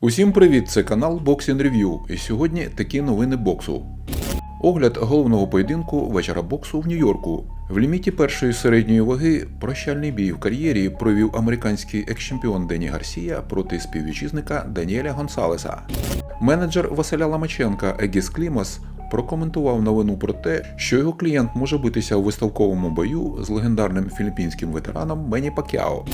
Усім привіт! Це канал Boxing Review. І сьогодні такі новини боксу. Огляд головного поєдинку вечора боксу в Нью-Йорку. В ліміті першої середньої ваги прощальний бій в кар'єрі провів американський екс-чемпіон Дені Гарсія проти співвітчизника Даніеля Гонсалеса. Менеджер Василя Ламаченка Егіс Клімас прокоментував новину про те, що його клієнт може битися у виставковому бою з легендарним філіппінським ветераном Мені Пакяо.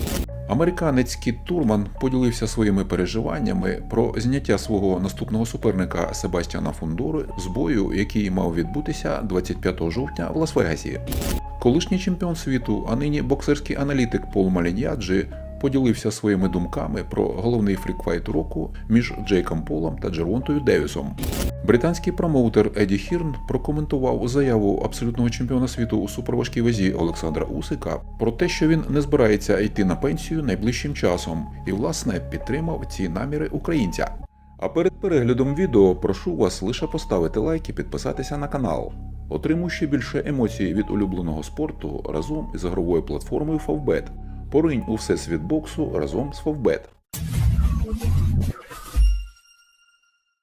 Американець Кіт Турман поділився своїми переживаннями про зняття свого наступного суперника Себастьяна Фундори з бою, який мав відбутися 25 жовтня в Лас-Вегасі. Колишній чемпіон світу, а нині боксерський аналітик Пол Маліньяджі поділився своїми думками про головний фрікфайт року між Джейком Полом та Джервонтою Девісом. Британський промоутер Еді Хірн прокоментував заяву абсолютного чемпіона світу у суперважкій вазі Олександра Усика про те, що він не збирається йти на пенсію найближчим часом, і власне підтримав ці наміри українця. А перед переглядом відео прошу вас лише поставити лайк і підписатися на канал. Отримуй ще більше емоцій від улюбленого спорту разом із ігровою платформою Favbet. Поринь у всесвіт боксу разом з Фовбет.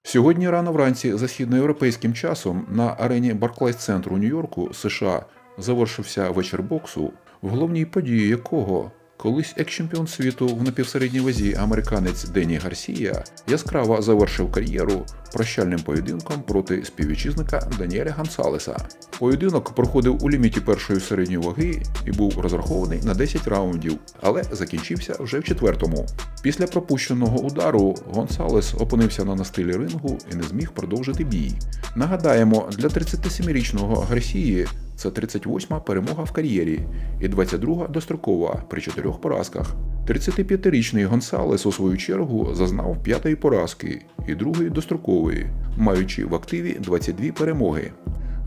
Сьогодні рано вранці за східноєвропейським часом на арені Барклайс центру Нью-Йорку, США, завершився вечір боксу, в головній події якого колись екс-чемпіон світу в напівсередній вазі американець Дені Гарсія яскраво завершив кар'єру прощальним поєдинком проти співвітчизника Даніеля Гонсалеса. Поєдинок проходив у ліміті першої середньої ваги і був розрахований на 10 раундів, але закінчився вже в четвертому. Після пропущеного удару Гонсалес опинився на настилі рингу і не зміг продовжити бій. Нагадаємо, для 37-річного Гарсії це 38-ма перемога в кар'єрі і 22-га дострокова при чотирьох поразках. 35-річний Гонсалес у свою чергу зазнав п'ятої поразки і другої дострокової, маючи в активі 22 перемоги.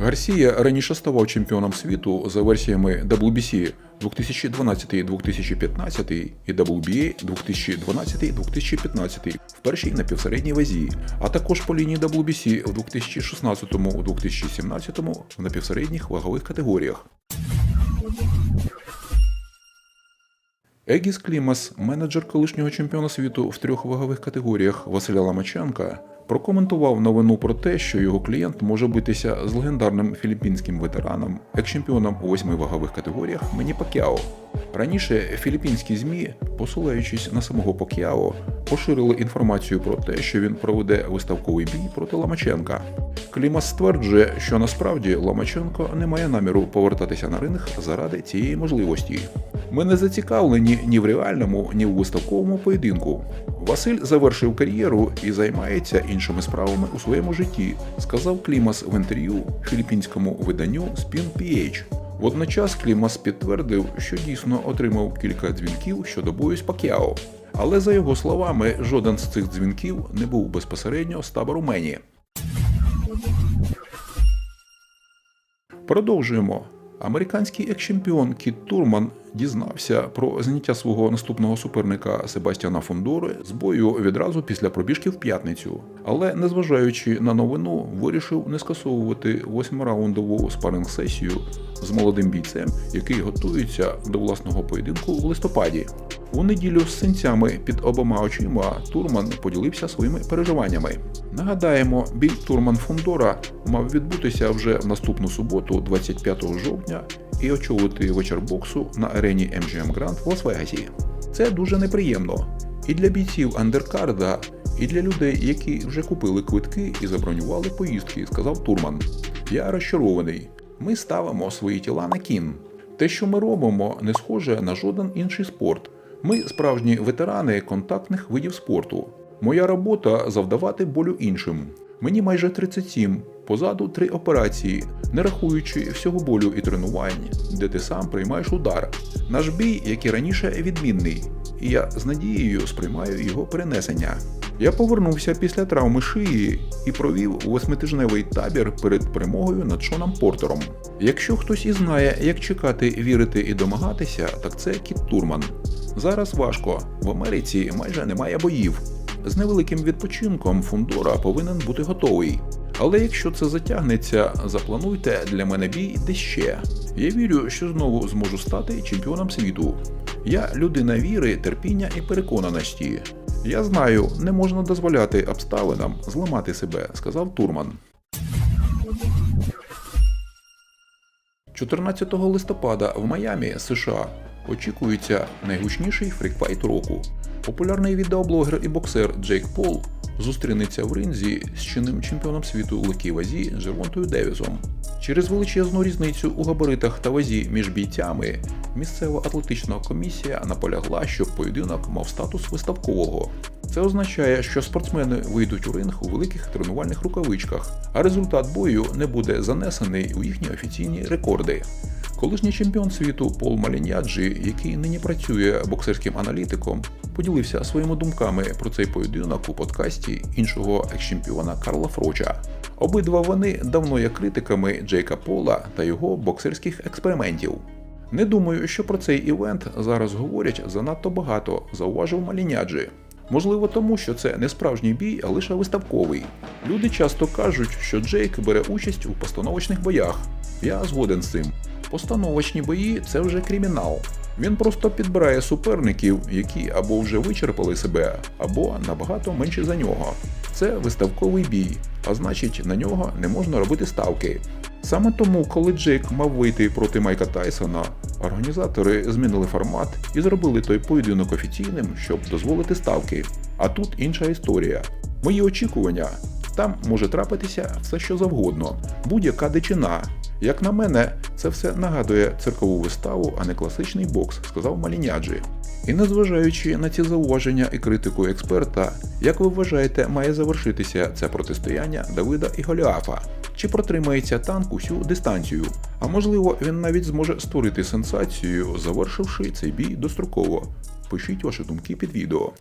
Гарсія раніше ставав чемпіоном світу за версіями WBC 2012-2015 і WBA 2012-2015 в першій напівсередній вазі, а також по лінії WBC в 2016-2017 в напівсередніх вагових категоріях. Егіс Клімас, менеджер колишнього чемпіона світу в трьох вагових категоріях Василя Ламаченка, прокоментував новину про те, що його клієнт може битися з легендарним філіппінським ветераном, екс-чемпіоном у восьми вагових категоріях Мені Пакяо. Раніше філіппінські ЗМІ, посилаючись на самого Пакяо, поширили інформацію про те, що він проведе виставковий бій проти Ламаченка. Клімас стверджує, що насправді Ломаченко не має наміру повертатися на ринг заради цієї можливості. Ми не зацікавлені ні в реальному, ні в виставковому поєдинку. Василь завершив кар'єру і займається іншими справами у своєму житті, сказав Клімас в інтерв'ю філіппінському виданню Spin PH. Водночас Клімас підтвердив, що дійсно отримав кілька дзвінків щодо бою з Пакяо. Але за його словами, жоден з цих дзвінків не був безпосередньо з табору Мені. Продовжуємо. Американський екс-чемпіон Кіт Турман дізнався про зняття свого наступного суперника Себастьяна Фондори з бою відразу після пробіжки в п'ятницю. Але, незважаючи на новину, вирішив не скасовувати восьмираундову спаринг-сесію з молодим бійцем, який готується до власного поєдинку в листопаді. У неділю з синцями під обома очима Турман поділився своїми переживаннями. Нагадаємо, бій Турман Фондора мав відбутися вже в наступну суботу, 25 жовтня, і очолити вечір боксу на арені MGM Grand в Лас-Вегасі. Це дуже неприємно і для бійців андеркарда, і для людей, які вже купили квитки і забронювали поїздки, сказав Турман. Я розчарований. Ми ставимо свої тіла на кін. Те, що ми робимо, не схоже на жоден інший спорт. Ми справжні ветерани контактних видів спорту. Моя робота завдавати болю іншим. Мені майже 37, позаду три операції, не рахуючи всього болю і тренувань, де ти сам приймаєш удар. Наш бій, як і раніше, відмінний, і я з надією сприймаю його перенесення. Я повернувся після травми шиї і провів восьмитижневий табір перед перемогою над Шоном Портером. Якщо хтось і знає, як чекати, вірити і домагатися, так це Кіт Турман. Зараз важко. В Америці майже немає боїв. З невеликим відпочинком Фундора повинен бути готовий. Але якщо це затягнеться, заплануйте для мене бій ще. Я вірю, що знову зможу стати чемпіоном світу. Я людина віри, терпіння і переконаності. Я знаю, не можна дозволяти обставинам зламати себе, сказав Турман. 14 листопада в Майамі, США, очікується найгучніший фрікфайт року. Популярний відеоблогер і боксер Джейк Пол зустрінеться в ринзі з чинним чемпіоном світу легкій вазі Жервонтою Девісом. Через величезну різницю у габаритах та вазі між бійцями місцева атлетична комісія наполягла, щоб поєдинок мав статус виставкового. Це означає, що спортсмени вийдуть у ринг у великих тренувальних рукавичках, а результат бою не буде занесений у їхні офіційні рекорди. Колишній чемпіон світу Пол Маліньяджі, який нині працює боксерським аналітиком, поділився своїми думками про цей поєдинок у подкасті іншого екс-чемпіона Карла Фроча. Обидва вони давно є критиками Джейка Пола та його боксерських експериментів. Не думаю, що про цей івент зараз говорять занадто багато, зауважив Маліняджі. Можливо, тому що це не справжній бій, а лише виставковий. Люди часто кажуть, що Джейк бере участь у постановочних боях. Я згоден з цим. Постановочні бої це вже кримінал. Він просто підбирає суперників, які або вже вичерпали себе, або набагато менші за нього. Це виставковий бій, а значить на нього не можна робити ставки. Саме тому, коли Джейк мав вийти проти Майка Тайсона, організатори змінили формат і зробили той поєдинок офіційним, щоб дозволити ставки. А тут інша історія. Мої очікування. Там може трапитися все, що завгодно, будь-яка дичина. Як на мене, це все нагадує циркову виставу, а не класичний бокс, сказав Маліняджі. І незважаючи на ці зауваження і критику експерта, як ви вважаєте, має завершитися це протистояння Давида і Голіафа? Чи протримається танк усю дистанцію? А можливо, він навіть зможе створити сенсацію, завершивши цей бій достроково. Пишіть ваші думки під відео.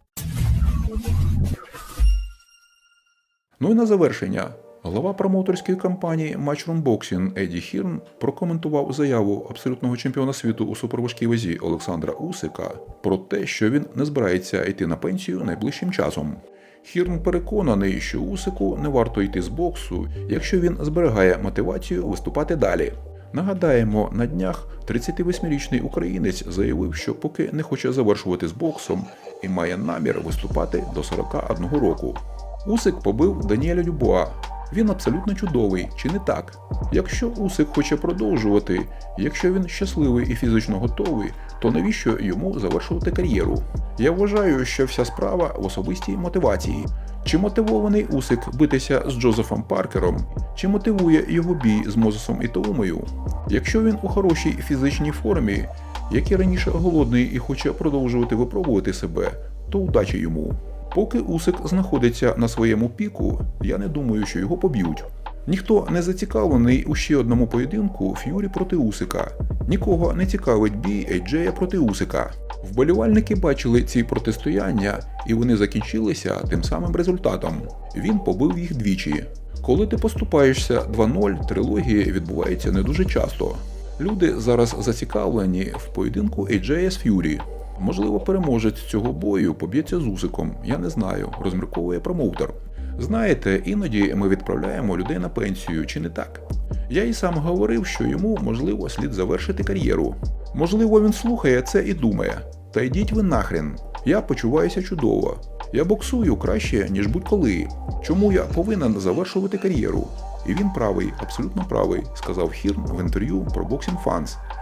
Ну і на завершення. Глава промоутерської компанії Matchroom Boxing Еді Хірн прокоментував заяву абсолютного чемпіона світу у суперважкій вазі Олександра Усика про те, що він не збирається йти на пенсію найближчим часом. Хірн переконаний, що Усику не варто йти з боксу, якщо він зберігає мотивацію виступати далі. Нагадаємо, на днях 38-річний українець заявив, що поки не хоче завершувати з боксом і має намір виступати до 41 року. Усик побив Даніеля Дюбуа. Він абсолютно чудовий, чи не так? Якщо Усик хоче продовжувати, якщо він щасливий і фізично готовий, то навіщо йому завершувати кар'єру? Я вважаю, що вся справа в особистій мотивації. Чи мотивований Усик битися з Джозефом Паркером, чи мотивує його бій з Мозесом і Тоумою? Якщо він у хорошій фізичній формі, як і раніше голодний і хоче продовжувати випробувати себе, то удачі йому. Поки Усик знаходиться на своєму піку, я не думаю, що його поб'ють. Ніхто не зацікавлений у ще одному поєдинку Ф'юрі проти Усика. Нікого не цікавить бій Ейджея проти Усика. Вболівальники бачили ці протистояння, і вони закінчилися тим самим результатом. Він побив їх двічі. Коли ти поступаєшся 2-0, трилогії відбувається не дуже часто. Люди зараз зацікавлені в поєдинку Ейджея з Ф'юрі. Можливо, переможець цього бою поб'ється з Усиком, я не знаю, розмірковує промоутер. Знаєте, іноді ми відправляємо людей на пенсію, чи не так? Я і сам говорив, що йому можливо слід завершити кар'єру. Можливо, він слухає це і думає. Та йдіть ви нахрен. Я почуваюся чудово. Я боксую краще, ніж будь-коли. Чому я повинен завершувати кар'єру? І він правий, абсолютно правий, сказав Хірн в інтерв'ю про Boxing Fans.